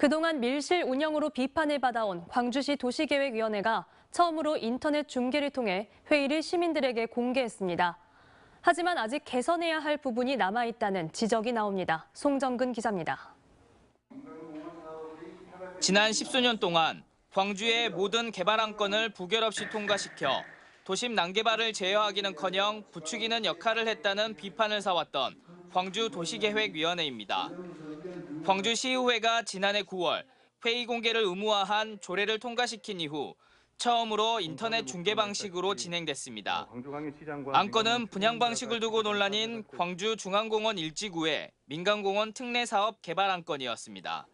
그동안 밀실 운영으로 비판을 받아온 광주시 도시계획위원회가 처음으로 인터넷 중계를 통해 회의를 시민들에게 공개했습니다. 하지만 아직 개선해야 할 부분이 남아있다는 지적이 나옵니다. 송정근 기자입니다. 지난 십수년 동안 광주의 모든 개발 안건을 부결 없이 통과시켜 도심 난개발을 제어하기는커녕 부추기는 역할을 했다는 비판을 사왔던 광주 도시계획위원회입니다. 광주시의회가 지난해 9월 회의 공개를 의무화한 조례를 통과시킨 이후 처음으로 인터넷 중계 방식으로 진행됐습니다. 안건은 분양 방식을 두고 논란인 광주 중앙공원 일지구의 민간공원 특례 사업 개발 안건이었습니다.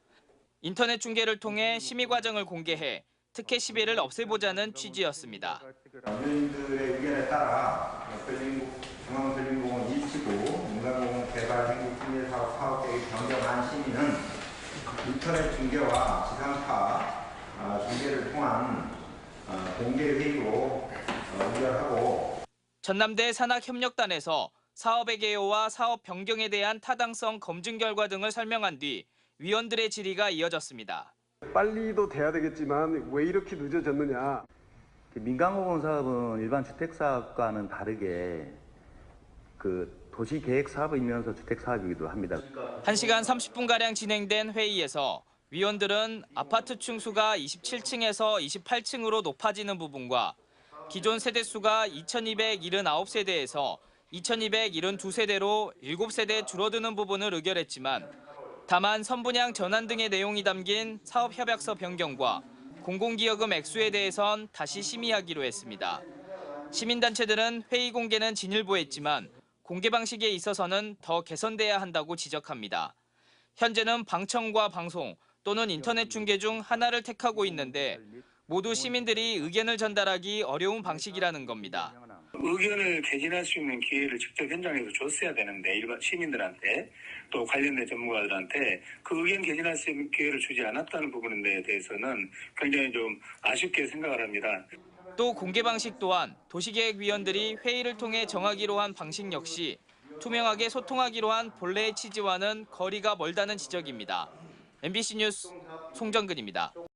인터넷 중계를 통해 심의 과정을 공개해 특혜 시비를 없애보자는 취지였습니다. 유인들의 의견에 따라 별링- 중앙별링공원 일치구 민간공원 개발 행국 특례 사업 변경한 시민은 인터넷 중계와 지상파 아, 중계를 통한 어, 공개 회의로 어, 의결하고 전남대 산학협력단에서 사업의 개요와 사업 변경에 대한 타당성 검증 결과 등을 설명한 뒤 위원들의 질의가 이어졌습니다. 빨리도 돼야 되겠지만 왜 이렇게 늦어졌느냐. 민간공원 사업은 일반 주택 사업과는 다르게 그 도시 계획 사업이면서 주택 사업이기도 합니다. 1시간 30분가량 진행된 회의에서 위원들은 아파트 층수가 27층에서 28층으로 높아지는 부분과 기존 세대수가 2279세대에서 2272세대로 7세대 줄어드는 부분을 의결했지만 다만 선분양 전환 등의 내용이 담긴 사업협약서 변경과 공공기여금 액수에 대해선 다시 심의하기로 했습니다. 시민단체들은 회의 공개는 진일보했지만 공개 방식에 있어서는 더 개선돼야 한다고 지적합니다. 현재는 방청과 방송 또는 인터넷 중계 중 하나를 택하고 있는데 모두 시민들이 의견을 전달하기 어려운 방식이라는 겁니다. 의견을 개진할 수 있는 기회를 직접 현장에서 줬어야 되는데 일반 시민들한테 또 관련된 전문가들한테 그 의견 개진할 수 있는 기회를 주지 않았다는 부분에 대해서는 굉장히 좀 아쉽게 생각을 합니다. 또 공개 방식 또한 도시계획위원들이 회의를 통해 정하기로 한 방식 역시 투명하게 소통하기로 한 본래의 취지와는 거리가 멀다는 지적입니다. MBC 뉴스 송정근입니다.